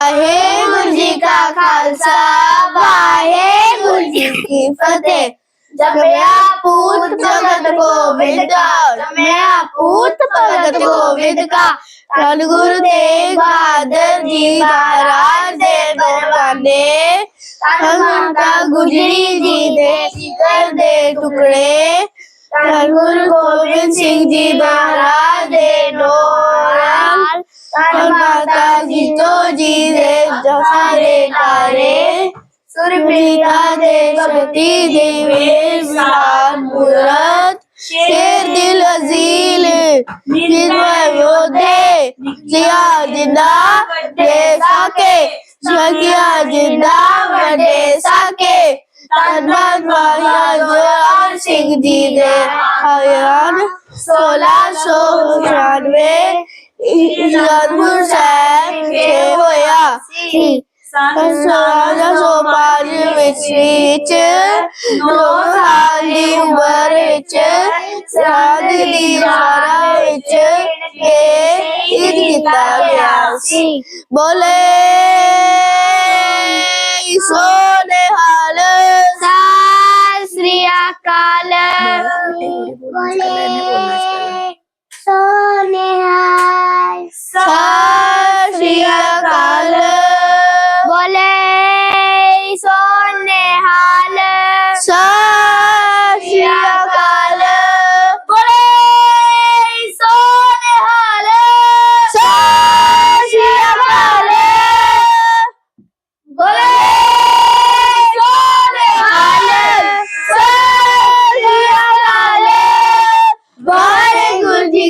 ਵਾਹਿਗੁਰੂ ਜੀ ਕਾ ਖਾਲਸਾ, ਵਾਹਿਗੁਰੂ ਜੀ ਕੀ ਫਤਿਹ। ਜਪਿਆ ਪੂਤ ਭਗਤ ਗੋਬਿੰਦ ਕਾ, ਜਪਿਆ ਪੂਤ ਭਗਤ ਗੋਬਿੰਦ ਕਾ। ਧੰਨ ਗੁਰੂ ਤੇਗ ਬਹਾਦਰ ਜੀ ਮਹਾਰਾਜ ਦੇ ਦਰਬਾਨੇ ਧੰਨ ਮਾਤਾ ਗੁਜਰੀ ਜੀ ਦੇ ਸਿਰ ਦੇ ਟੁਕੜੇ ਧੰਨ ਗੁਰੂ ਗੋਬਿੰਦ ਸਿੰਘ ਜੀ ਮਹਾਰਾਜ ਮਾਤਾ ਜੀ ਦੇ ਜਫਾਰੇ ਤਾਰੇ ਸੁਰਪ੍ਰੀਤਾ ਦੇ ਸ਼ਕਤੀ ਦੇ ਵੇਰ ਵਿਰਾਨ ਸ਼ੇਰ ਦਿਲ ਅਜ਼ੀਲ ਨਿਰਵੈ ਯੋਧੇ ਜਿਆ ਜਿੰਦਾ ਵੱਡੇ ਸਾਕੇ ਜਗਿਆ ਜਿੰਦਾ ਵੱਡੇ ਸਾਕੇ ਧੰਨਵਾਦ ਮਾਇਆ ਜੋਰ ਸਿੰਘ ਜੀ ਦੇ ਆਇਆਨ 1694 ਇਸਲਾਮਪੁਰ ਸਾਹਿਬ ਕੇ ਹੋਇਆ ਸੀ। ਸੰਸਾਰ ਸੋਪਾਜ ਵਿੱਚ ਵਿੱਚ ਨੌ ਸਾਲ ਦੀ ਉਮਰ ਵਿੱਚ ਸਾਧ ਦੀ ਸਾਰਾ ਵਿੱਚ ਕੇ ਇਹ ਦਿੱਤਾ ਗਿਆ ਸੀ। ਬੋਲੇ ਸੋਨੇ ਹਾਲ। ਸਤਿ ਸ੍ਰੀ ਅਕਾਲ।